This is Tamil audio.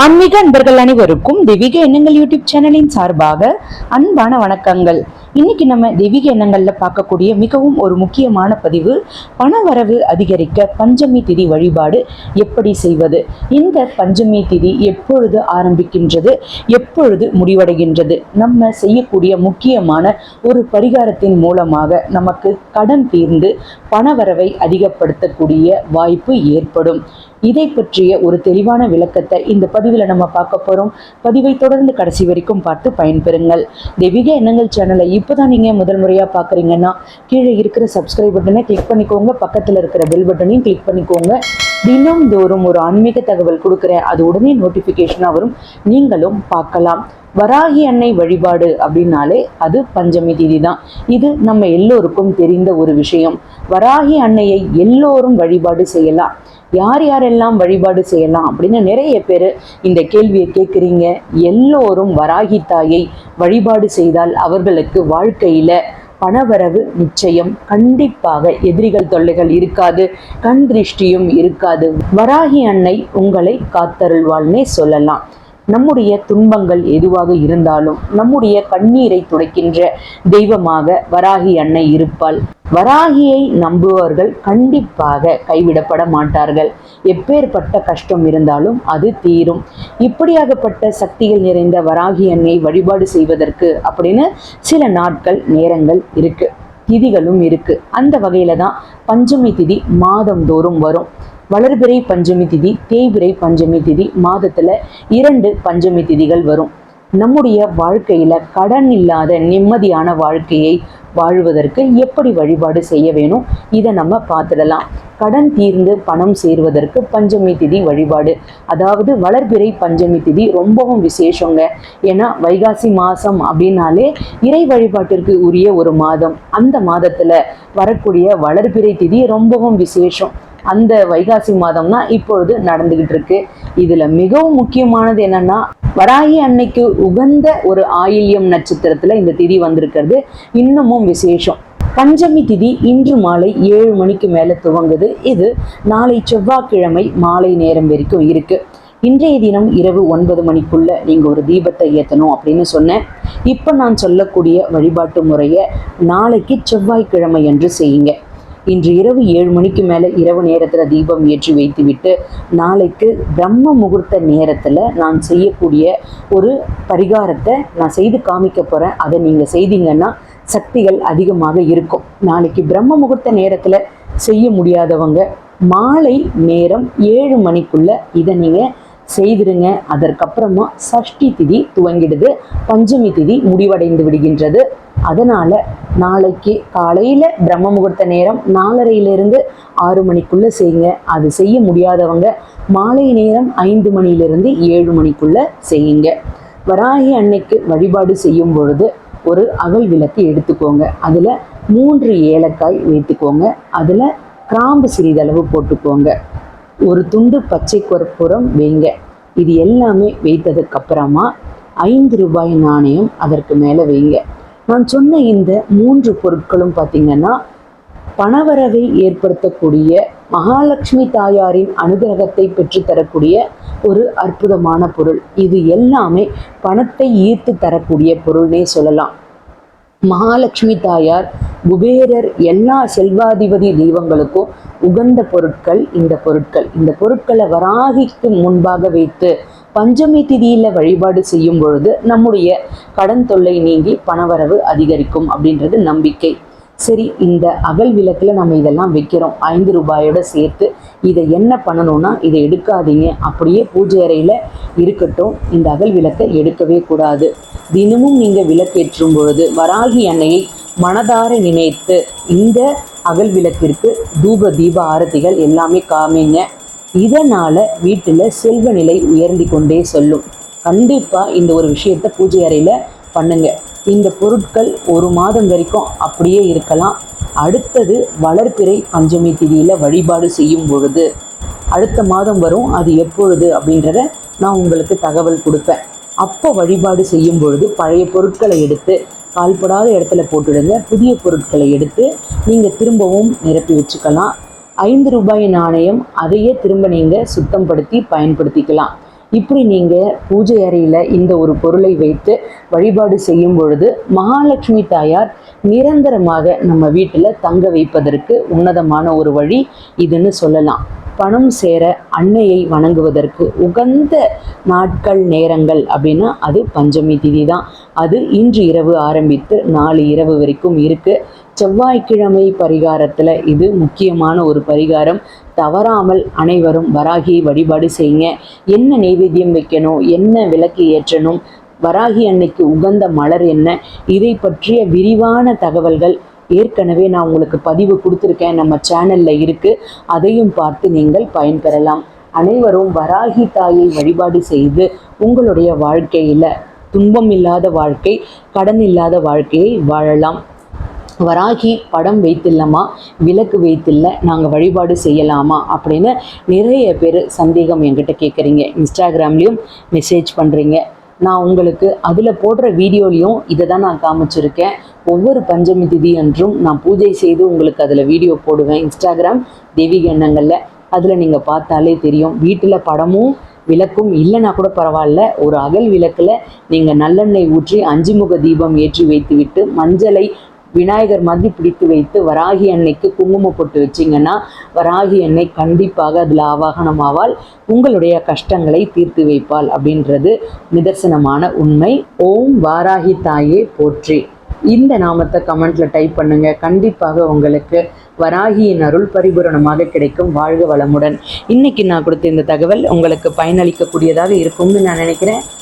ஆன்மீக அன்பர்கள் அனைவருக்கும் தெய்வீக எண்ணங்கள் யூடியூப் சேனலின் சார்பாக அன்பான வணக்கங்கள். இன்னைக்கு நம்ம தெய்வீக எண்ணங்கள்ல பார்க்கக்கூடிய மிகவும் ஒரு முக்கியமான பதிவு பணவரவு அதிகரிக்க பஞ்சமி திதி வழிபாடு எப்படி செய்வது? இந்த பஞ்சமி திதி எப்பொழுது ஆரம்பிக்கின்றது? எப்பொழுது முடிவடைகின்றது? நம்ம செய்யக்கூடிய முக்கியமான ஒரு பரிகாரத்தின் மூலமாக நமக்கு கடன் தீர்ந்து பணவரவை அதிகப்படுத்தக்கூடிய வாய்ப்பு ஏற்படும். இதை பற்றிய ஒரு தெளிவான விளக்கத்தை இந்த பதிவில் நம்ம பார்க்க போகிறோம் பதிவை தொடர்ந்து கடைசி வரைக்கும் பார்த்து பயன்பெறுங்கள். தெய்வீக எண்ணங்கள் சேனலை இப்போ தான் நீங்கள் முதல் முறையாக பார்க்குறீங்கன்னா கீழே இருக்கிற சப்ஸ்கிரைப் பட்டனை கிளிக் பண்ணிக்கோங்க. பக்கத்தில் இருக்கிற பெல் பட்டனையும் கிளிக் பண்ணிக்கோங்க. தினம் தோறும் ஒரு ஆன்மீக தகவல் கொடுக்குறேன். அது உடனே நோட்டிஃபிகேஷனாக வரும். நீங்களும் பார்க்கலாம். வராகி அன்னை வழிபாடு அப்படின்னாலே அது பஞ்சமி திதி தான் இது நம்ம எல்லோருக்கும் தெரிந்த ஒரு விஷயம். வராகி அன்னையை எல்லோரும் வழிபாடு செய்யலாம். யார் யாரெல்லாம் வழிபாடு செய்யலாம் அப்படின்னு நிறைய பேர் இந்த கேள்வியை கேட்குறீங்க எல்லோரும் வராகி தாயை வழிபாடு செய்தால் அவர்களுக்கு வாழ்க்கையில் பணவரவு நிச்சயம். கண்டிப்பாக எதிரிகள் தொல்லைகள் இருக்காது கண் திருஷ்டியும் இருக்காது. வராகி அன்னை உங்களை காத்தருள்வாள்னே சொல்லலாம். நம்முடைய துன்பங்கள் எதுவாக இருந்தாலும் நம்முடைய கண்ணீரை துடைக்கின்ற தெய்வமாக வராகி அன்னை இருப்பாள். வராகியை நம்புபவர்கள் கண்டிப்பாக கைவிடப்பட மாட்டார்கள். எப்பேற்பட்ட கஷ்டம் இருந்தாலும் அது தீரும். இப்படியாகப்பட்ட சக்திகள் நிறைந்த வராகி அன்னை வழிபாடு செய்வதற்கு அப்படின்னு சில நாட்கள் நேரங்கள் இருக்கு. திதிகளும் இருக்கு. அந்த வகையில தான் பஞ்சமி திதி மாதந்தோறும் வரும். வளர்பிறை பஞ்சமி திதி தேய்பிறை பஞ்சமி திதி மாதத்துல இரண்டு பஞ்சமி திதிகள் வரும். நம்முடைய வாழ்க்கையில கடன் இல்லாத நிம்மதியான வாழ்க்கையை வாழ்வதற்கு எப்படி வழிபாடு செய்ய வேணும் இதை நம்ம பார்த்துடலாம். கடன் தீர்ந்து பணம் சேர்வதற்கு பஞ்சமி திதி வழிபாடு. அதாவது வளர்பிறை பஞ்சமி திதி ரொம்பவும் விசேஷங்க. ஏன்னா வைகாசி மாதம் அப்படின்னாலே இறை வழிபாட்டிற்கு உரிய ஒரு மாதம். அந்த மாதத்தில் வரக்கூடிய வளர்பிறை திதி ரொம்பவும் விசேஷம். அந்த வைகாசி மாதம் தான் இப்பொழுது நடந்துகிட்டு இருக்கு. இதுல மிகவும் முக்கியமானது என்னன்னா வராகி அன்னைக்கு உகந்த ஒரு ஆயில்யம் நட்சத்திரத்துல இந்த திதி வந்திருக்கிறது. இன்னமும் விசேஷம். பஞ்சமி திதி இன்று மாலை ஏழு மணிக்கு மேல துவங்குது. இது நாளை செவ்வாய்க்கிழமை மாலை நேரம் வரைக்கும் இருக்கு. இன்றைய தினம் இரவு ஒன்பது மணிக்குள்ள நீங்க ஒரு தீபத்தை ஏற்றணும் அப்படின்னு சொன்னேன். இப்போ நான் சொல்லக்கூடிய வழிபாட்டு முறையை நாளைக்கு செவ்வாய்க்கிழமை என்று செய்யுங்க. இன்று இரவு ஏழு மணிக்கு மேலே இரவு நேரத்தில் தீபம் ஏற்றி வைத்துவிட்டு நாளைக்கு பிரம்ம முகூர்த்த நேரத்தில் நான் செய்யக்கூடிய ஒரு பரிகாரத்தை நான் செய்து காமிக்க போகிறேன் அதை நீங்கள் செய்தீங்கன்னா சக்திகள் அதிகமாக இருக்கும். நாளைக்கு பிரம்ம முகூர்த்த நேரத்தில் செய்ய முடியாதவங்க மாலை நேரம் ஏழு மணிக்குள்ள இதை நீங்கள் செய்திருங்க. அதற்கப்புறமா சஷ்டி திதி துவங்கிடுது. பஞ்சமி திதி முடிவடைந்து விடுகின்றது. அதனால நாளைக்கு காலையில பிரம்ம முகூர்த்த நேரம் நாலரையிலிருந்து ஆறு மணிக்குள்ள செய்யுங்க. அது செய்ய முடியாதவங்க மாலை நேரம் ஐந்து மணியிலிருந்து ஏழு மணிக்குள்ள செய்யுங்க. வராகி அன்னைக்கு வழிபாடு செய்யும் பொழுது ஒரு அகல் விளக்கு எடுத்துக்கோங்க. அதுல மூன்று ஏலக்காய் வைத்துக்கோங்க. அதுல கிராம்பு சிறிதளவு போட்டுக்கோங்க. ஒரு துண்டு பச்சை கற்பூரம் வைங்க. இது எல்லாமே வைத்ததுக்கு அப்புறமா ஐந்து ரூபாய் நாணயம் அதற்கு மேலே வைங்க. நான் சொன்ன இந்த மூன்று பொருட்களும் பார்த்தீங்கன்னா பணவரவை ஏற்படுத்தக்கூடிய மகாலட்சுமி தாயாரின் அனுகிரகத்தை பெற்றுத்தரக்கூடிய ஒரு அற்புதமான பொருள். இது எல்லாமே பணத்தை ஈர்த்து தரக்கூடிய பொருள்னே சொல்லலாம். மகாலட்சுமி தாயார் குபேரர் எல்லா செல்வாதிபதி தெய்வங்களுக்கும் உகந்த பொருட்கள் இந்த பொருட்கள். இந்த பொருட்களை வராகிக்கு முன்பாக வைத்து பஞ்சமி திதியில வழிபாடு செய்யும் பொழுது நம்முடைய கடன் தொல்லை நீங்கி பணவரவு அதிகரிக்கும் அப்படின்றது நம்பிக்கை. சரி இந்த அகல் விளக்கில் நம்ம இதெல்லாம் வைக்கிறோம். ஐந்து ரூபாயோட சேர்த்து இதை என்ன பண்ணணும்னா இதை எடுக்காதீங்க. அப்படியே பூஜை அறையில் இருக்கட்டும். இந்த அகல் விளக்கை எடுக்கவே கூடாது. தினமும் நீங்கள் விளக்கேற்றும் பொழுது வராகி அன்னையை மனதார நினைத்து இந்த அகல் விளக்கிற்கு தூப தீப ஆரத்திகள் எல்லாமே காமிங்க. இதனால் வீட்டில் செல்வ நிலை உயர்ந்து கொண்டே சொல்லும். கண்டிப்பாக இந்த ஒரு விஷயத்தை பூஜை அறையில் பண்ணுங்க. இந்த பொருட்கள் ஒரு மாதம் வரைக்கும் அப்படியே இருக்கலாம். அடுத்தது வளர்ப்பிறை பஞ்சமி திதியில் வழிபாடு செய்யும் பொழுது. அடுத்த மாதம் வரும் அது எப்பொழுது அப்படின்றத நான் உங்களுக்கு தகவல் கொடுப்பேன். அப்போ வழிபாடு செய்யும் பொழுது பழைய பொருட்களை எடுத்து கால்படாத இடத்துல போட்டுடுங்க. புதிய பொருட்களை எடுத்து நீங்கள் திரும்பவும் நிரப்பி வச்சுக்கலாம். ஐந்து ரூபாய் நாணயம் அதையே திரும்ப நீங்கள் சுத்தப்படுத்தி பயன்படுத்திக்கலாம். இப்படி நீங்கள் பூஜை அறையில் இந்த ஒரு பொருளை வைத்து வழிபாடு செய்யும் பொழுது மகாலட்சுமி தாயார் நிரந்தரமாக நம்ம வீட்டில் தங்க வைப்பதற்கு உன்னதமான ஒரு வழி இதுன்னு சொல்லலாம். பணம் சேர அன்னையை வணங்குவதற்கு உகந்த நாட்கள் நேரங்கள் அப்படின்னா அது பஞ்சமி திதி தான். அது இன்று இரவு ஆரம்பித்து நாலு இரவு வரைக்கும் இருக்குது செவ்வாய்க்கிழமை பரிகாரத்தில் இது முக்கியமான ஒரு பரிகாரம். தவறாமல் அனைவரும் வராகியை வழிபாடு செய்யுங்க. என்ன நைவேத்தியம் வைக்கணும்? என்ன விளக்கு ஏற்றணும்? வராகி அன்னைக்கு உகந்த மலர் என்ன? இதை பற்றிய விரிவான தகவல்கள் ஏற்கனவே நான் உங்களுக்கு பதிவு கொடுத்துருக்கேன். நம்ம சேனலில் இருக்குது அதையும் பார்த்து நீங்கள் பயன்பெறலாம். அனைவரும் வராகி தாயை வழிபாடு செய்து உங்களுடைய வாழ்க்கையில் துன்பம் இல்லாத வாழ்க்கை கடன் இல்லாத வாழ்க்கையை வாழலாம். வராகி படம் வைத்தில்லமா விளக்கு வைத்தில்ல நாங்கள் வழிபாடு செய்யலாமா அப்படின்னு நிறைய பேர் சந்தேகம் என்கிட்ட கேட்குறீங்க இன்ஸ்டாகிராம்லேயும் மெசேஜ் பண்ணுறீங்க நான் உங்களுக்கு அதில் போடுற வீடியோலையும் இதை தான் நான் காமிச்சிருக்கேன். ஒவ்வொரு பஞ்சமி திதி அன்றும் நான் பூஜை செய்து உங்களுக்கு அதில் வீடியோ போடுவேன். இன்ஸ்டாகிராம் தெய்வீக எண்ணங்களில் அதில் நீங்கள் பார்த்தாலே தெரியும். வீட்டில் படமும் விளக்கும் இல்லைனா கூட பரவாயில்ல. ஒரு அகல் விளக்கில் நீங்கள் நல்லெண்ணெய் ஊற்றி அஞ்சு முக தீபம் ஏற்றி வைத்துவிட்டு மஞ்சளை விநாயகர் மாதிரி பிடித்து வைத்து வராகி அன்னைக்கு குங்குமம் போட்டு வச்சிங்கன்னா வராகி அன்னை கண்டிப்பாக அதில் ஆவாகனமாவால் உங்களுடைய கஷ்டங்களை தீர்த்து வைப்பாள் அப்படின்றது நிதர்சனமான உண்மை. ஓம் வாராகி தாயே போற்றி. இந்த நாமத்தை கமெண்ட்ல டைப் பண்ணுங்க. கண்டிப்பாக உங்களுக்கு வராகியின் அருள் பரிபூரணமாக கிடைக்கும். வாழ்க வளமுடன். இன்னைக்கு நான் கொடுத்த இந்த தகவல் உங்களுக்கு பயனளிக்கக்கூடியதாக இருக்கும்னு நான் நினைக்கிறேன்.